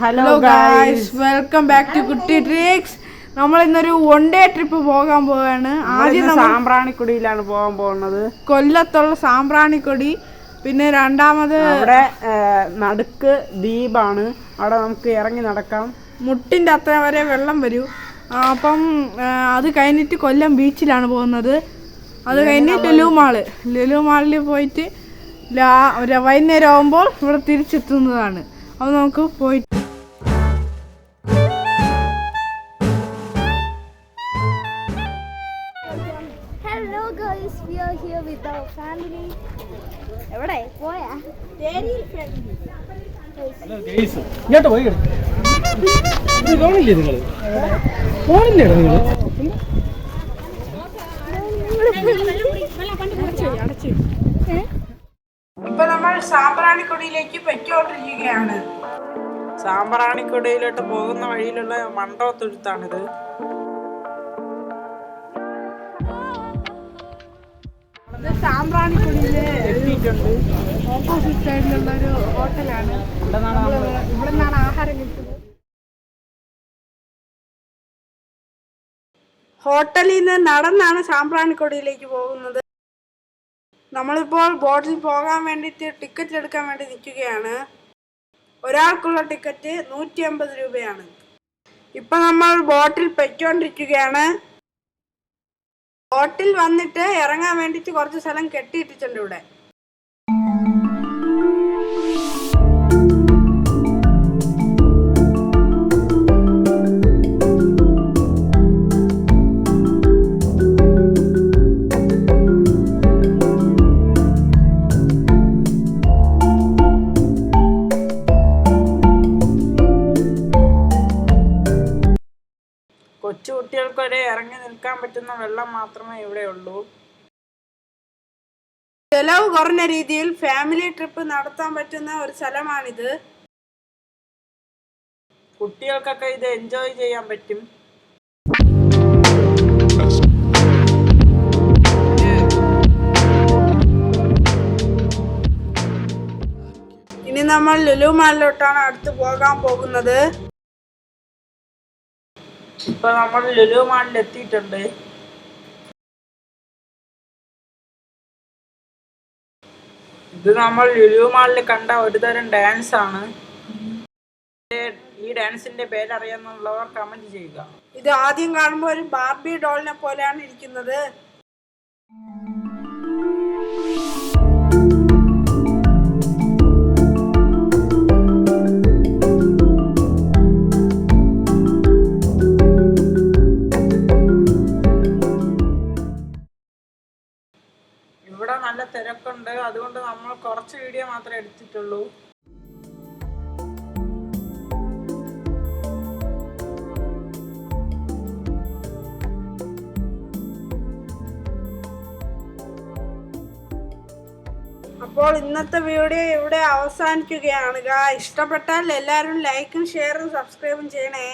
Hello guys welcome back to Kutty tricks നമ്മൾ ഇന്നൊരു one day trip പോകാൻ പോവാണ്. ആദ്യം സാമ്പ്രാണിക്കുടിയിലാണ് പോകാൻ പോകുന്നത്. കൊല്ലത്തുള്ള സാമ്പ്രാണിക്കൊടി പിന്നെ രണ്ടാമത് അവിടെ നടുക്ക് ദ്വീപാണ്. അവിടെ നമുക്ക് ഇറങ്ങി നടക്കാം. മുട്ടിന്റെ അത്ര വരെ വെള്ളം വരൂ. അപ്പം അത് കഴിഞ്ഞിട്ട് കൊല്ലം ബീച്ചിലാണ് പോകുന്നത്. അത് കഴിഞ്ഞിട്ട് ലുലു മാൾ ലുലു മാളിൽ പോയിട്ട് വൈകുന്നേരം ആകുമ്പോൾ ഇവിടെ തിരിച്ചെത്തുന്നതാണ്. അപ്പോൾ നമുക്ക് പോയിട്ട് Hello we are here with our family. എവിടെ? പോയാ? ഇങ്ങോട്ട് പോയി ഫോണില്ലേ നിങ്ങൾ? ഫോണില്ലേ നിങ്ങൾ? ഇപ്പൊ നമ്മൾ സാമ്പ്രാണിക്കൊടിയിലേക്ക് പറ്റിക്കൊണ്ടിരിക്കുകയാണ് സാമ്പ്രാണിക്കൊടിയിലോട്ട് പോകുന്ന വഴിയിലുള്ള മണ്ടോത്തുരുത്താണിത്. സാമ്പ്രാണിക്കൊടിയിലെ ഓപ്പോസിറ്റ് സൈഡിലുള്ള ഒരു ഹോട്ടലാണ്. ഇവിടെ നിന്നാണ് ആഹാരം കിട്ടുന്നത് ഹോട്ടലിൽ നിന്ന് നടന്നാണ് സാമ്പ്രാണിക്കൊടിയിലേക്ക് പോകുന്നത്. നമ്മളിപ്പോൾ ബോട്ടിൽ പോകാൻ വേണ്ടിയിട്ട് ടിക്കറ്റ് എടുക്കാൻ വേണ്ടി നിൽക്കുകയാണ്. ഒരാൾക്കുള്ള ടിക്കറ്റ് നൂറ്റി അമ്പത് രൂപയാണ്. ഇപ്പൊ നമ്മൾ ബോട്ടിൽ പെറ്റോണ്ടിരിക്കുകയാണ് ബോട്ടിൽ വന്നിട്ട് ഇറങ്ങാൻ വേണ്ടിയിട്ട് കുറച്ച് സ്ഥലം കെട്ടിയിട്ടിട്ടുണ്ട് ഇവിടെ. കൊച്ചു കുട്ടികൾക്ക് വരെ ഇറങ്ങി നിൽക്കാൻ പറ്റുന്ന വെള്ളം മാത്രമേ ഇവിടെ ഉള്ളൂ. ചെലവ് കുറഞ്ഞ രീതിയിൽ ഫാമിലി ട്രിപ്പ് നടത്താൻ പറ്റുന്ന ഒരു സ്ഥലമാണിത്. കുട്ടികൾക്കൊക്കെ ഇത് എൻജോയ് ചെയ്യാൻ പറ്റും. ഇനി നമ്മൾ ലുലു മാളിലോട്ടാണ് അടുത്ത് പോകാൻ പോകുന്നത്. ഇപ്പൊ നമ്മൾ ലുലു മാളിൽ എത്തിയിട്ടുണ്ട്. ഇത് നമ്മൾ ലുലു മാളിൽ കണ്ട ഒരു തരം ഡാൻസ് ആണ്. ഈ ഡാൻസിന്റെ പേരറിയാന്നുള്ളവർ കമന്റ് ചെയ്യുക. ഇത് ആദ്യം കാണുമ്പോൾ ഒരു ബാർബി ഡോളിനെ പോലെയാണ് ഇരിക്കുന്നത്. തിരക്കുണ്ട്. അതുകൊണ്ട് നമ്മൾ കുറച്ച് വീഡിയോ മാത്രമേ എടുത്തിട്ടുള്ളൂ. അപ്പോൾ ഇന്നത്തെ വീഡിയോ ഇവിടെ അവസാനിക്കുകയാണ്. ഇഷ്ടപ്പെട്ടാൽ എല്ലാവരും ലൈക്കും ഷെയറും സബ്സ്ക്രൈബും ചെയ്യണേ.